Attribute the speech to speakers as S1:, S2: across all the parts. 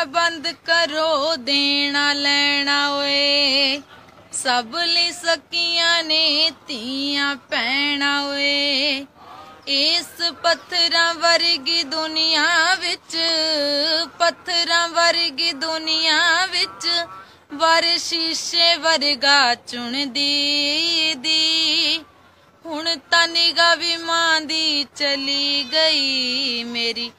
S1: ਮੇਰਾ ਬੰਦ ਕਰੋ, ਦੇਣਾ ਲੈਣਾ ਓਏ। ਸਭ ਲਈ ਸਕੀਆਂ ਨੇ, ਧੀਆਂ ਪੈਣਾ ਓਏ। ਇਸ ਪੱਥਰਾਂ ਵਰਗੀ ਦੁਨੀਆ ਵਿੱਚ, ਪੱਥਰਾਂ ਵਰਗੀ ਦੁਨੀਆ ਵਿੱਚ, ਵਰ ਸ਼ੀਸ਼ੇ ਵਰਗਾ ਚੁਣਦੀ ਦੀ। ਹੁਣ ਤਾਂ ਨਿਗਾ ਵੀ ਮਾਂ ਦੀ ਚਲੀ ਗਈ ਮੇਰੀ।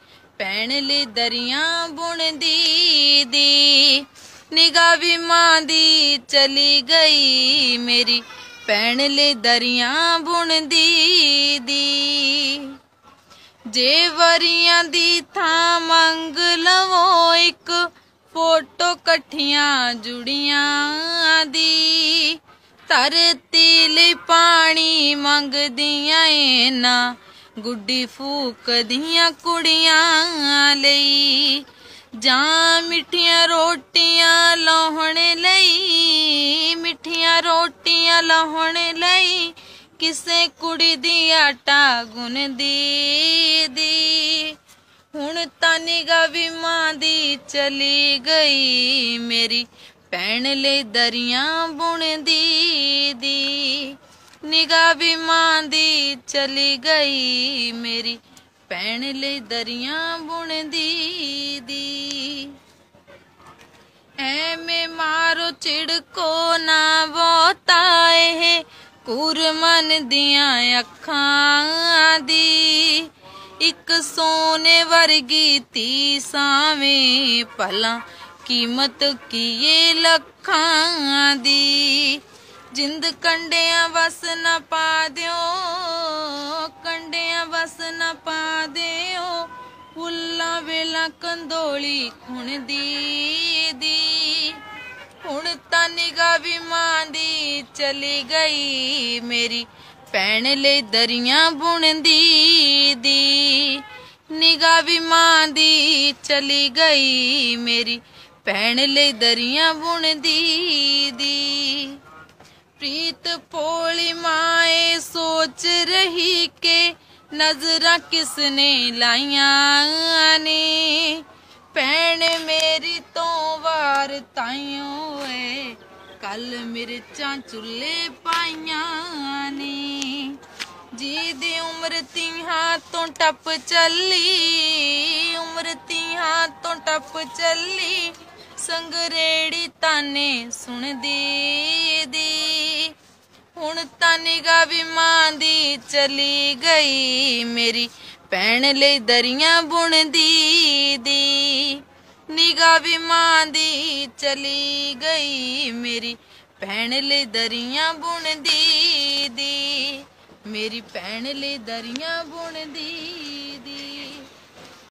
S1: ਪੈਣ ਲਈ ਦਰਿਆ ਬੁਣਦੀ ਦੀ ਨਿਗਾ ਵੀ ਮਾਂ ਦੀ ਚਲੀ ਗਈ ਮੇਰੀ। ਪੈਣ ਲਈ ਦਰਿਆ ਬੁਣਦੀ ਦੀ ਜੇ ਵਰੀਆਂ ਦੀ ਥਾਂ ਮੰਗ ਲਵੋ ਇੱਕ, ਫੋਟੋ ਇਕੱਠੀਆਂ ਜੁੜੀਆਂ ਦੀ। ਧਰਤੀ ਲਈ ਪਾਣੀ ਮੰਗਦੀਆਂ ਏ ਨਾ ਗੁੱਡੀ ਫੂਕਦੀਆਂ ਕੁੜੀਆਂ ਲਈ, ਜਾਂ ਮਿੱਠੀਆਂ ਰੋਟੀਆਂ ਲਾਉਣ ਲਈ, ਮਿੱਠੀਆਂ ਰੋਟੀਆਂ ਲਾਉਣ ਲਈ, ਕਿਸੇ ਕੁੜੀ ਦੀ ਆਟਾ ਗੁੰਨਦੀ ਦੀ। ਹੁਣ ਤਾਂ ਨਿਗਾ ਵੀ ਮਾਂ ਦੀ ਚਲੀ ਗਈ, ਮੇਰੀ ਭੈਣ ਲਈ ਦਰੀਆਂ ਬੁਣਦੀ ਦੀ। ਨਿਗਾ ਵੀ ਮਾਂ ਦੀ ਚਲੀ ਗਈ ਮੇਰੀ। ਪੈਣ ਲਈ ਦਰੀਆਂ ਬੁਣਦੀ ਦੀ। ਐਵੇਂ ਮਾਰੋ ਚਿੜਕੋ ਨਾ ਬੋਤਾ ਇਹ ਕੁਰਮਨ ਦੀਆਂ ਅੱਖਾਂ ਦੀ। ਇੱਕ ਸੋਨੇ ਵਰਗੀ ਤੀ ਸਾਵੇਂ, ਭਲਾ ਕੀਮਤ ਕੀਏ ਲੱਖਾਂ ਦੀ। ਜਿੰਦ ਕੰਡਿਆਂ ਵਸ ਨਾ ਪਾ ਦਿਓ, ਕੰਡਿਆਂ ਵਸ ਨਾ ਪਾ ਦਿਓ। ਫੁੱਲਾਂ ਵੇਲਾ ਕੰਦੋਲੀ ਖੁਣਦੀ ਦੀ ਹੁਣ ਤਾਂ ਨਿਗਾ ਵੀ ਮਾਂ ਦੀ ਚਲੀ ਗਈ ਮੇਰੀ ਭੈਣ ਲਈ ਦਰੀਆਂ ਬੁਣਦੀ ਦੀ ਨਿਗਾ ਵੀ ਮਾਂ ਦੀ ਚਲੀ ਗਈ ਮੇਰੀ ਭੈਣ ਲਈ ਦਰੀਆਂ ਬੁਣਦੀ ਸੋਚ ਰਹੀ ਕੇ ਨਜ਼ਰਾਂ ਕਿਸਨੇ ਲਾਈਆਂ ਨੇ? ਭੈਣ ਮੇਰੀ ਤੋਂ ਵਾਰ ਤਾਈਓ ਏ, ਕੱਲ ਮਿਰਚਾਂ ਚੁੱਲੇ ਪਾਈਆਂ ਨੇ। ਜੀ ਦੀ ਉਮਰ ਤੀਹਾਂ ਤੋਂ ਟੱਪ ਚੱਲੀ, ਉਮਰ ਤੀਹਾਂ ਤੋਂ ਟੱਪ ਚੱਲੀ, ਸੰਗਰੇੜੀ ਤਾਨੇ ਸੁਣਦੀ ਹੁਣ ਤਾਂ ਨਿਗਾ ਵੀ ਮਾਂ ਦੀ ਚਲੀ ਗਈ ਮੇਰੀ। ਭੈਣ ਲਈ ਦਰੀਆਂ ਬੁਣਦੀ ਦੀ। ਨਿਗਾ ਵੀ ਮਾਂ ਦੀ ਚਲੀ ਗਈ ਮੇਰੀ। ਭੈਣ ਲਈ ਦਰੀਆਂ ਬੁਣਦੀ ਦੀ। ਮੇਰੀ ਭੈਣ ਲਈ ਦਰੀਆਂ ਬੁਣਦੀ